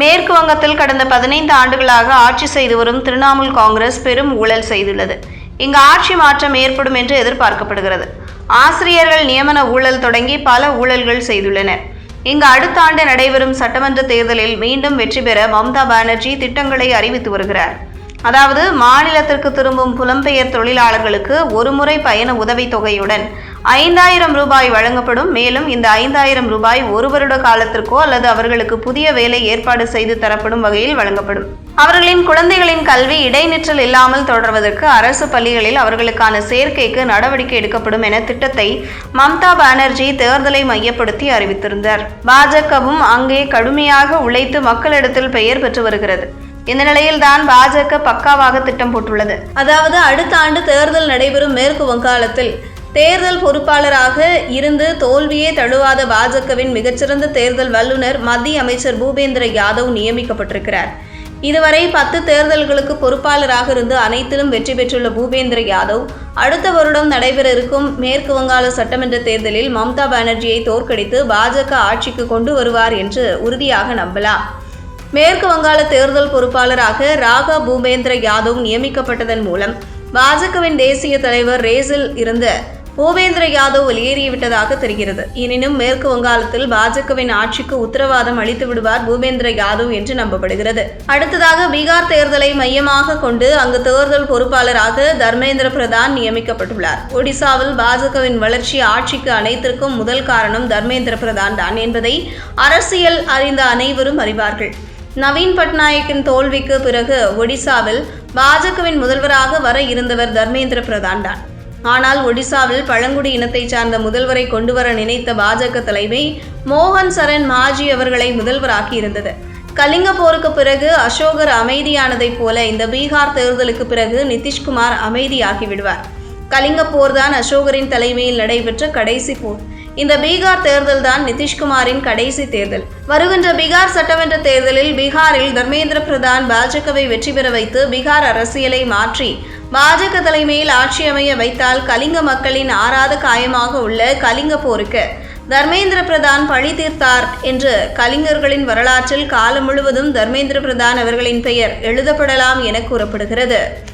மேற்கு வங்கத்தில் கடந்த பதினைந்து ஆண்டுகளாக ஆட்சி செய்து வரும் திரிணாமுல் காங்கிரஸ் பெரும் ஊழல் செய்துள்ளது. இங்கு ஆட்சி மாற்றம் ஏற்படும் என்று எதிர்பார்க்கப்படுகிறது. ஆசிரியர்கள் நியமன ஊழல் தொடங்கி பல ஊழல்கள் செய்துள்ளனர் இங்கு அடுத்த ஆண்டு நடைபெறும் சட்டமன்ற தேர்தலில் மீண்டும் வெற்றி பெற மம்தா பானர்ஜி திட்டங்களை அறிவித்து வருகிறார். அதாவது மாநிலத்திற்கு திரும்பும் புலம்பெயர் தொழிலாளர்களுக்கு ஒருமுறை பயண உதவித் தொகையுடன் ஐந்தாயிரம் ரூபாய் வழங்கப்படும். மேலும் இந்த ஐந்தாயிரம் ரூபாய் ஒரு வருட காலத்திற்கோ அல்லது அவர்களுக்கு புதிய வேலை ஏற்பாடு செய்து தரப்படும் வகையில் வழங்கப்படும். அவர்களின் குழந்தைகளின் கல்வி இடைநிற்றல் இல்லாமல் தொடர்வதற்கு அரசு பள்ளிகளில் அவர்களுக்கான சேர்க்கைக்கு நடவடிக்கை எடுக்கப்படும் என திட்டத்தை மம்தா பானர்ஜி தேர்தலை மையப்படுத்தி அறிவித்திருந்தார். பாஜகவும் அங்கே கடுமையாக உழைத்து மக்களிடத்தில் பெயர் பெற்று வருகிறது. இந்த நிலையில்தான் பாஜக பக்காவாக திட்டம் போட்டுள்ளது. அதாவது அடுத்த ஆண்டு தேர்தல் நடைபெறும் மேற்கு வங்காளத்தில் தேர்தல் பொறுப்பாளராக இருந்து தோல்வியே தழுவாத பாஜகவின் மிகச்சிறந்த தேர்தல் வல்லுநர் மத்திய அமைச்சர் பூபேந்திர யாதவ் நியமிக்கப்பட்டிருக்கிறார். இதுவரை பத்து தேர்தல்களுக்கு பொறுப்பாளராக இருந்து அனைத்திலும் வெற்றி பெற்றுள்ள பூபேந்திர யாதவ் அடுத்த வருடம் நடைபெற இருக்கும் மேற்கு வங்காள சட்டமன்ற தேர்தலில் மம்தா பானர்ஜியை தோற்கடித்து பாஜக ஆட்சிக்கு கொண்டு வருவார் என்று உறுதியாக நம்பலாம். மேற்கு வங்காள தேர்தல் பொறுப்பாளராக ராகா பூபேந்திர யாதவ் நியமிக்கப்பட்டதன் மூலம் பாஜகவின் தேசிய தலைவர் ரேசில் இருந்த பூபேந்திர யாதவ் வெளியேறிவிட்டதாக தெரிகிறது. எனினும் மேற்கு வங்காளத்தில் பாஜகவின் ஆட்சிக்கு உத்தரவாதம் அளித்து விடுவார் பூபேந்திர யாதவ் என்று நம்பப்படுகிறது. அடுத்ததாக பீகார் தேர்தலை மையமாக கொண்டு அங்கு தேர்தல் பொறுப்பாளராக தர்மேந்திர பிரதான் நியமிக்கப்பட்டுள்ளார். ஒடிசாவில் பாஜகவின் வளர்ச்சி ஆட்சிக்கு அனைத்திற்கும் முதல் காரணம் தர்மேந்திர பிரதான் தான் என்பதை அரசியல் அறிந்த அனைவரும் அறிவார்கள். நவீன் பட்நாயக்கின் தோல்விக்கு பிறகு ஒடிசாவில் பாஜகவின் முதல்வராக வர இருந்தவர் தர்மேந்திர பிரதான் தான். ஆனால் ஒடிசாவில் பழங்குடி இனத்தைச் சார்ந்த முதல்வரை கொண்டுவர நினைத்த பாஜக தலைமை மோகன் சரண் மாஜி அவர்களை முதல்வராக்கி இருந்தது. கலிங்க போருக்கு பிறகு அசோகர் அமைதியானதைப் போல இந்த பீகார் தேர்தலுக்கு பிறகு நிதிஷ்குமார் அமைதியாகி விடுவார். கலிங்க போர் தான் அசோகரின் தலைமையில் நடைபெற்ற கடைசி போர். இந்த பீகார் தேர்தல் தான் நிதிஷ்குமாரின் கடைசி தேர்தல். வருகின்ற பீகார் சட்டமன்ற தேர்தலில் பீகாரில் தர்மேந்திர பிரதான் பாஜகவை வெற்றி பெற வைத்து பீகார் அரசியலை மாற்றி பாஜக தலைமையில் ஆட்சி அமைய வைத்தால் கலிங்க மக்களின் ஆறாத காயமாக உள்ள கலிங்க போருக்கு. தர்மேந்திர பிரதான் பழி தீர்த்தார் என்று கலிங்கர்களின் வரலாற்றில் காலம் முழுவதும் தர்மேந்திர பிரதான் அவர்களின் பெயர் எழுதப்படலாம் என கூறப்படுகிறது.